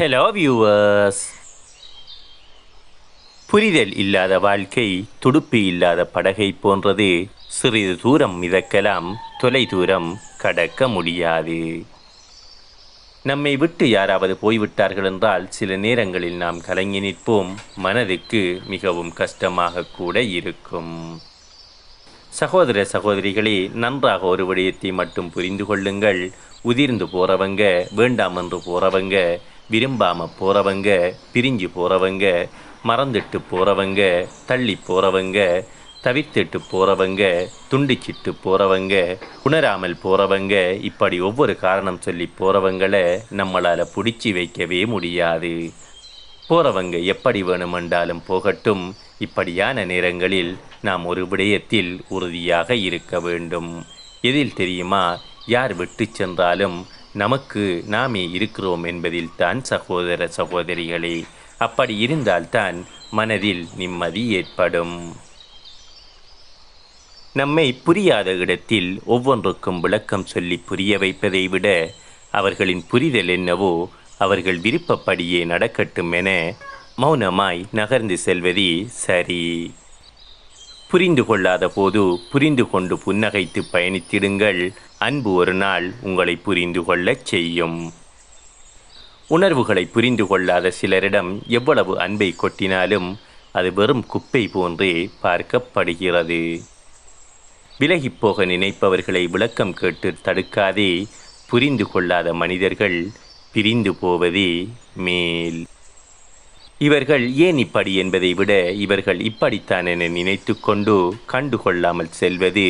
Hello viewers புரிதல் இல்லாத வாழ்க்கை துடுப்பு இல்லாத படகை போன்றது சிறிது தூரம் மிதக்கலாம் தொலை தூரம் கடக்க முடியாது. நம்மை விட்டு யாராவது போய்விட்டார்கள் என்றால் சில நேரங்களில் நாம் கலங்கி நிற்போம் மனதுக்கு மிகவும் கஷ்டமாக கூட இருக்கும். சகோதர சகோதரிகளே நன்றாக ஒரு விடயத்தை மட்டும் புரிந்து கொள்ளுங்கள். உதிர்ந்து போறவங்க வேண்டாம் என்று போறவங்க விரும்பாம போறவங்க பிரிஞ்சு போறவங்க மறந்துட்டு போறவங்க தள்ளி போறவங்க தவிர்த்துட்டு போறவங்க துண்டிச்சிட்டு போறவங்க உணராமல் போறவங்க இப்படி ஒவ்வொரு காரணம் சொல்லி போறவங்களை நம்மளால பிடிச்சி வைக்கவே முடியாது. போறவங்க எப்படி வேணுமென்றாலும் போகட்டும். இப்படியான நேரங்களில் நாம் ஒரு விடயத்தில் உறுதியாக இருக்க வேண்டும். எதில் தெரியுமா? யார் விட்டு சென்றாலும் நமக்கு நாமே இருக்கிறோம் என்பதில் தான் சகோதர சகோதரிகளே. அப்படி இருந்தால்தான் மனதில் நிம்மதி ஏற்படும். நம்மை புரியாத இடத்தில் ஒவ்வொன்றுக்கும் விளக்கம் சொல்லி புரிய வைப்பதை விட அவர்களின் புரிதல் என்னவோ அவர்கள் விருப்பப்படியே நடக்கட்டும் என மௌனமாய் நகர்ந்து செல்வதே சரி. புரிந்து கொள்ளாத போது புரிந்து கொண்டு புன்னகைத்து பயணித்திடுங்கள். அன்பு ஒரு நாள் உங்களை புரிந்து கொள்ளச் செய்யும். உணர்வுகளை புரிந்து கொள்ளாத சிலரிடம் எவ்வளவு அன்பை கொட்டினாலும் அது வெறும் குப்பை போன்றே பார்க்கப்படுகிறது. விலகிப்போக நினைப்பவர்களை விளக்கம் கேட்டு தடுக்காதே. புரிந்து கொள்ளாத மனிதர்கள் பிரிந்து போவதே மேல். இவர்கள் ஏன் இப்படி என்பதை விட இவர்கள் இப்படித்தான் என நினைத்து கொண்டு கண்டுகொள்ளாமல் செல்வது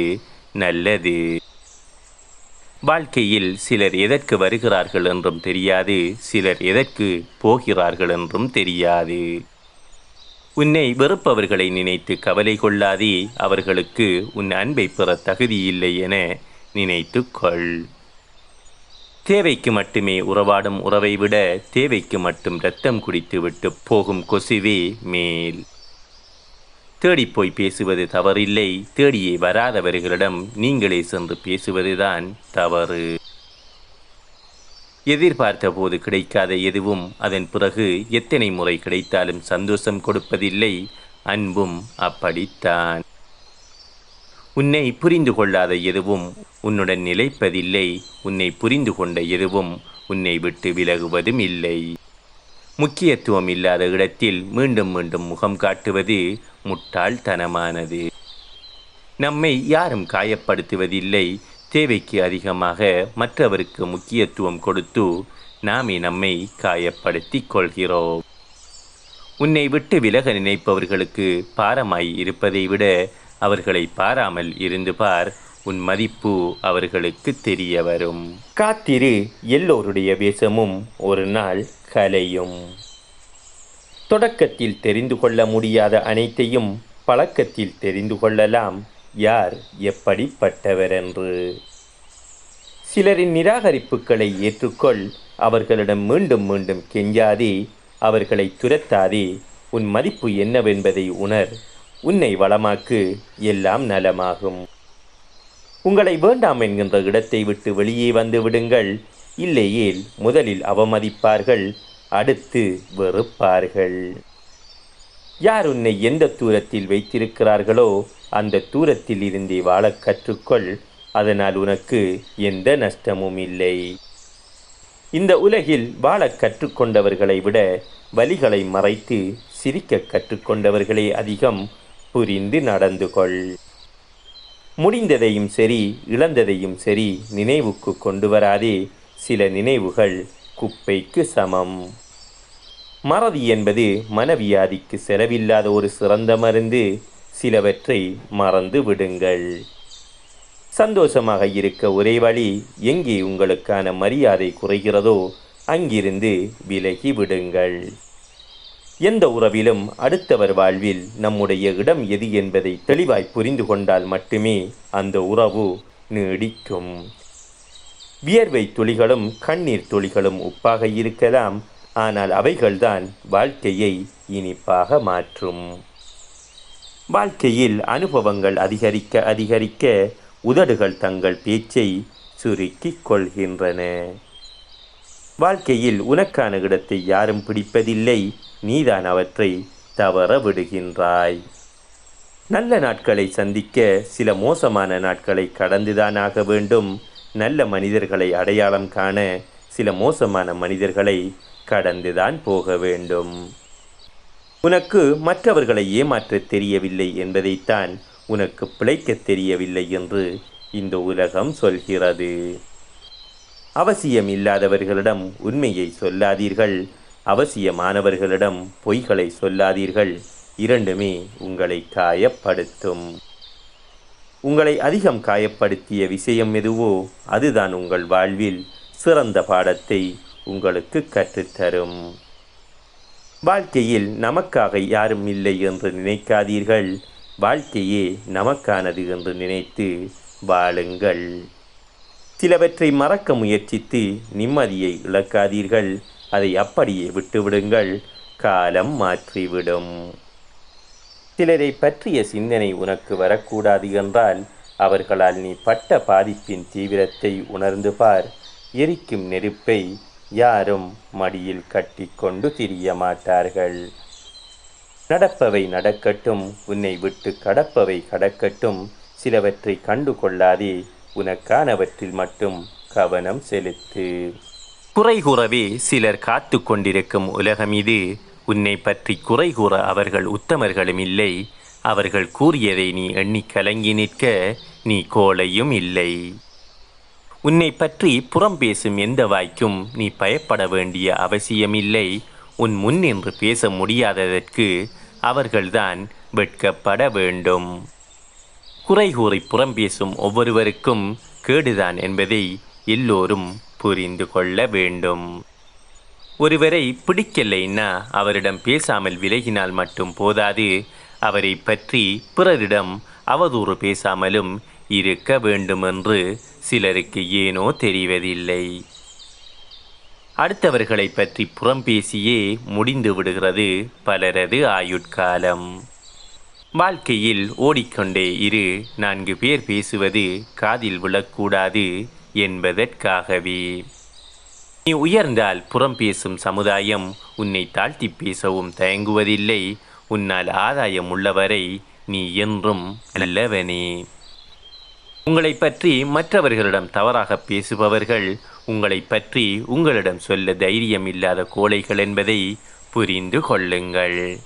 நல்லது. வாழ்க்கையில் சிலர் எதற்கு வருகிறார்கள் என்றும் தெரியாது சிலர் எதற்கு போகிறார்கள் என்றும் தெரியாது. உன்னை வெறுப்பவர்களை நினைத்து கவலை கொள்ளாதே அவர்களுக்கு உன் அன்பை பெற தகுதியில்லை என நினைத்து கொள் தேவைக்கு மட்டுமே உறவாடும் உறவை விட தேவைக்கு மட்டும் ரத்தம் குடித்துவிட்டு போகும் கொசுவே மேல். தேடிப்போய் பேசுவது தவறில்லை. தேடியே வராதவர்களிடம் நீங்களே சென்று பேசுவதுதான் தவறு. எதிர்பார்த்த போது கிடைக்காத எதுவும் அதன் பிறகு எத்தனை முறை கிடைத்தாலும் சந்தோஷம் கொடுப்பதில்லை. அன்பும் அப்படித்தான். உன்னை புரிந்து கொள்ளாத எதுவும் உன்னுடன் நிலைப்பதில்லை. உன்னை புரிந்து கொண்ட எதுவும் உன்னை விட்டு விலகுவதும் இல்லை. முக்கியத்துவம் இல்லாத இடத்தில் மீண்டும் மீண்டும் முகம் காட்டுவது முட்டாள்தனமானது. நம்மை யாரும் காயப்படுத்துவதில்லை. தேவைக்கு அதிகமாக மற்றவருக்கு முக்கியத்துவம் கொடுத்து நாமே நம்மை காயப்படுத்திக் கொள்கிறோம். உன்னை விட்டு விலக நினைப்பவர்களுக்கு பாரமாய் இருப்பதை விட அவர்களை பாராமல் இருந்து பார் உன் மதிப்பு அவர்களுக்கு தெரிய வரும் காத்திரு எல்லோருடைய வேஷமும் ஒரு நாள் கலையும். தொடக்கத்தில் தெரிந்து கொள்ள முடியாத அனைத்தையும் பழக்கத்தில் தெரிந்து கொள்ளலாம் யார் எப்படிப்பட்டவர் என்று சிலரின் நிராகரிப்புகளை ஏற்றுக்கொள் அவர்களிடம் மீண்டும் மீண்டும் கெஞ்சாதே அவர்களை துரத்தாதே உன் மதிப்பு என்னவென்பதை உணர். உன்னை வளமாக்கு எல்லாம் நலமாகும். உங்களை வேண்டாம் என்கின்ற இடத்தை விட்டு வெளியே வந்து விடுங்கள். இல்லையேல் முதலில் அவமதிப்பார்கள் அடுத்து வெறுப்பார்கள். யார் உன்னை எந்த தூரத்தில் வைத்திருக்கிறார்களோ அந்த தூரத்தில் இருந்தே வாழக் கற்றுக்கொள். அதனால் உனக்கு எந்த நஷ்டமும் இல்லை. இந்த உலகில் வாழக் கற்றுக்கொண்டவர்களை விட வலிகளை மறைத்து சிரிக்க கற்றுக்கொண்டவர்களே அதிகம். புரிந்து நடந்து கொள் முடிந்ததையும் சரி இழந்ததையும் சரி நினைவுக்கு கொண்டு வராதே. சில நினைவுகள் குப்பைக்கு சமம். மறதி என்பது மனவியாதிக்கு செலவில்லாத ஒரு சிறந்த மருந்து. சிலவற்றை மறந்து விடுங்கள். சந்தோஷமாக இருக்க ஒரே வழி எங்கே உங்களுக்கான மரியாதை குறைகிறதோ அங்கிருந்து விலகி விடுங்கள். எந்த உறவிலும் அடுத்தவர் வாழ்வில் நம்முடைய இடம் எது என்பதை தெளிவாய் புரிந்து கொண்டால் மட்டுமே அந்த உறவு நீடிக்கும். வியர்வை துளிகளும் கண்ணீர் துளிகளும் உப்பாக இருக்கலாம். ஆனால் அவைகள்தான் வாழ்க்கையை இனிப்பாக மாற்றும். வாழ்க்கையில் அனுபவங்கள் அதிகரிக்க அதிகரிக்க உதடுகள் தங்கள் பேச்சை சுருக்கிக் கொள்கின்றன. வாழ்க்கையில் உனக்கான இடத்தை யாரும் பிடிப்பதில்லை. நீதான் அவற்றை தவற விடுகின்றாய். நல்ல நாட்களை சந்திக்க சில மோசமான நாட்களை கடந்துதான் ஆக வேண்டும். நல்ல மனிதர்களை அடையாளம் காண சில மோசமான மனிதர்களை கடந்துதான் போக வேண்டும். உனக்கு மற்றவர்களை ஏமாற்றத் தெரியவில்லை என்பதைத்தான் உனக்கு பிழைக்கத் தெரியவில்லை என்று இந்த உலகம் சொல்கிறது. அவசியம் இல்லாதவர்களிடம் உண்மையை சொல்லாதீர்கள். அவசியமானவர்களிடம் பொய்களை சொல்லாதீர்கள். இரண்டுமே உங்களை காயப்படுத்தும். உங்களை அதிகம் காயப்படுத்திய விஷயம் எதுவோ அதுதான் உங்கள் வாழ்வில் சிறந்த பாடத்தை உங்களுக்கு கற்றுத்தரும். வாழ்க்கையில் நமக்காக யாரும் இல்லை என்று நினைக்காதீர்கள். வாழ்க்கையே நமக்கானது என்று நினைத்து வாழுங்கள். சிலவற்றை மறக்க முயற்சித்து நிம்மதியை இழக்காதீர்கள். அதை அப்படியே விட்டுவிடுங்கள். காலம் மாற்றிவிடும். சிலரை பற்றிய சிந்தனை உனக்கு வரக்கூடாது என்றால் அவர்களால் நீ பட்ட பாதிப்பின் தீவிரத்தை உணர்ந்து பார். எரிக்கும் நெருப்பை யாரும் மடியில் கட்டிக்கொண்டு திரிய மாட்டார்கள். நடப்பவை நடக்கட்டும் உன்னை விட்டு கடப்பவை கடக்கட்டும். சிலவற்றை கண்டு கொள்ளாதே உனக்கானவற்றில் மட்டும் கவனம் செலுத்து. குறை கூறவே சிலர் காத்து கொண்டிருக்கும் உலகம் இது உன்னை பற்றி குறை கூற அவர்கள் உத்தமர்களும் இல்லை. அவர்கள் கூறியதை நீ எண்ணி கலங்கி நிற்க நீ கோலையும் இல்லை. உன்னை பற்றி புறம் பேசும் எந்த வாய்க்கும் நீ பயப்பட வேண்டிய அவசியமில்லை. உன் முன் நின்று பேச முடியாததற்கு அவர்கள்தான் வெட்கப்பட வேண்டும். குறை கூறி புறம் பேசும் ஒவ்வொருவருக்கும் கேடுதான் என்பதை எல்லோரும் புரிந்து கொள்ள வேண்டும். ஒருவரை பிடிக்கலைன்னா அவரிடம் பேசாமல் விலகினால் மட்டும் போதாது. அவரை பற்றி பிறரிடம் அவதூறு பேசாமலும் இருக்க வேண்டுமென்று சிலருக்கு ஏனோ தெரிவதில்லை. அடுத்தவர்களை பற்றி புறம் பேசியே முடிந்து விடுகிறது பலரது ஆயுட்காலம். வாழ்க்கையில் ஓடிக்கொண்டே இரு. நான்கு பேர் பேசுவது காதில் விழக்கூடாது. என்பதற்காகவே. நீ உயர்ந்தால் புறம் பேசும் சமுதாயம் உன்னை தாழ்த்தி பேசவும் தயங்குவதில்லை. உன்னால் ஆதாயம் உள்ளவரை நீ என்றும் நல்லவனே உங்களை பற்றி மற்றவர்களிடம் தவறாக பேசுபவர்கள் உங்களை பற்றி உங்களிடம் சொல்ல தைரியம் இல்லாத கோழைகள் என்பதை புரிந்து கொள்ளுங்கள்.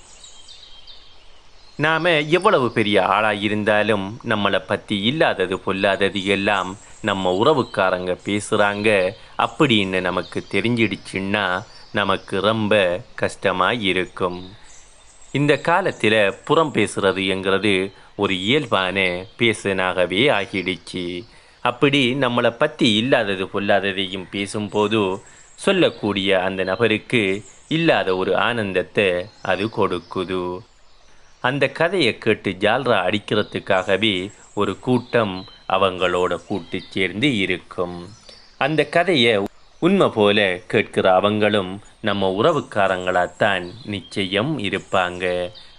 நாம் எவ்வளவு பெரிய ஆளாக இருந்தாலும் நம்மளை பற்றி இல்லாதது பொல்லாதது எல்லாம் நம்ம உறவுக்காரங்க பேசுகிறாங்க அப்படின்னு நமக்கு தெரிஞ்சிடுச்சுன்னா நமக்கு ரொம்ப கஷ்டமாக இருக்கும் இந்த காலத்தில் புறம் பேசுகிறது என்கிறது ஒரு இயல்பான பேசனாகவே ஆகிடுச்சு. அப்படி நம்மளை பற்றி இல்லாதது பொல்லாததையும் பேசும்போது சொல்லக்கூடிய அந்த நபருக்கு இல்லாத ஒரு ஆனந்தத்தை அது கொடுக்குது. அந்த கதையை கேட்டு ஜால்ரா அடிக்கிறதுக்காகவே ஒரு கூட்டம் அவங்களோட கூட்டு சேர்ந்து இருக்கும். அந்த கதையை உண்மை போல கேட்கிற அவங்களும் நம்ம உறவுக்காரங்களாத்தான் நிச்சயம் இருப்பாங்க.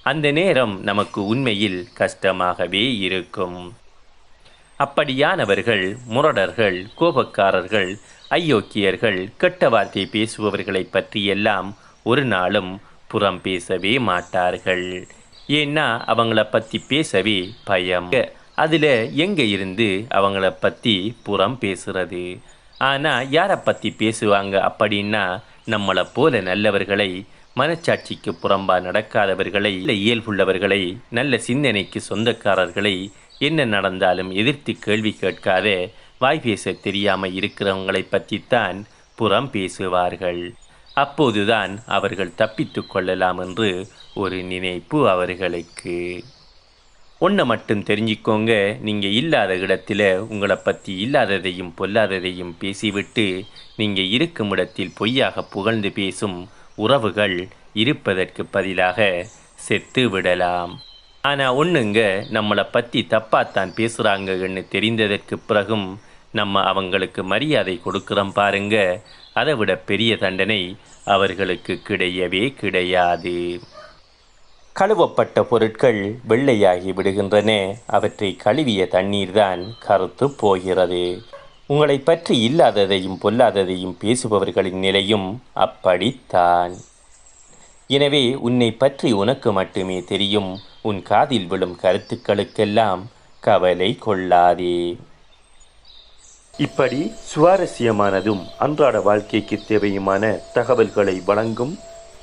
அந்த நேரம் நமக்கு உண்மையில் கஷ்டமாகவே இருக்கும். அப்படியானவர்கள் முரடர்கள் கோபக்காரர்கள் ஐயோக்கியர்கள் கெட்ட வார்த்தை பேசுபவர்களை பற்றியெல்லாம் ஒரு நாளும் புறம் பேசவே மாட்டார்கள். ஏன்னா அவங்கள பற்றி பேசவே பயம். அதில் எங்கே இருந்து அவங்கள பற்றி புறம் பேசுறது? ஆனால் யாரை பற்றி பேசுவாங்க அப்படின்னா நம்மளை போல நல்லவர்களை மனச்சாட்சிக்கு புறம்பா நடக்காதவர்களை இல்லை இயல்புள்ளவர்களை நல்ல சிந்தனைக்கு சொந்தக்காரர்களை என்ன நடந்தாலும் எதிர்த்து கேள்வி கேட்காத வாய் பேச தெரியாமல் இருக்கிறவங்களை பற்றித்தான் புறம் பேசுவார்கள். அப்போதுதான் அவர்கள் தப்பித்து கொள்ளலாம் என்று ஒரு நினைப்பு அவர்களுக்கு. ஒன்றை மட்டும் தெரிஞ்சுக்கோங்க நீங்கள் இல்லாத இடத்துல உங்களை பற்றி இல்லாததையும் பொல்லாததையும் பேசிவிட்டு நீங்கள் இருக்கும் இடத்தில் பொய்யாக புகழ்ந்து பேசும் உறவுகள் இருப்பதற்கு பதிலாக செத்து விடலாம். ஆனால் ஒன்றுங்க நம்மளை பற்றி தப்பாத்தான் பேசுகிறாங்கன்னு தெரிந்ததற்கு பிறகும் நம்ம அவங்களுக்கு மரியாதை கொடுக்குறோம் பாருங்க அதை விட பெரிய தண்டனை அவர்களுக்கு கிடையவே கிடையாது. கழுவப்பட்ட பொருட்கள் வெள்ளையாகி விடுகின்றன. அவற்றை கழுவிய தண்ணீர்தான் கருத்து போகிறது. உங்களை பற்றி இல்லாததையும் பொல்லாததையும் பேசுபவர்களின் நிலையும் அப்படித்தான். எனவே உன்னை பற்றி உனக்கு மட்டுமே தெரியும். உன் காதில் விழும் கருத்துக்களுக்கெல்லாம் கவலை கொள்ளாதே. இப்படி சுவாரஸ்யமானதும் அன்றாட வாழ்க்கைக்கு தேவையுமான தகவல்களை வழங்கும்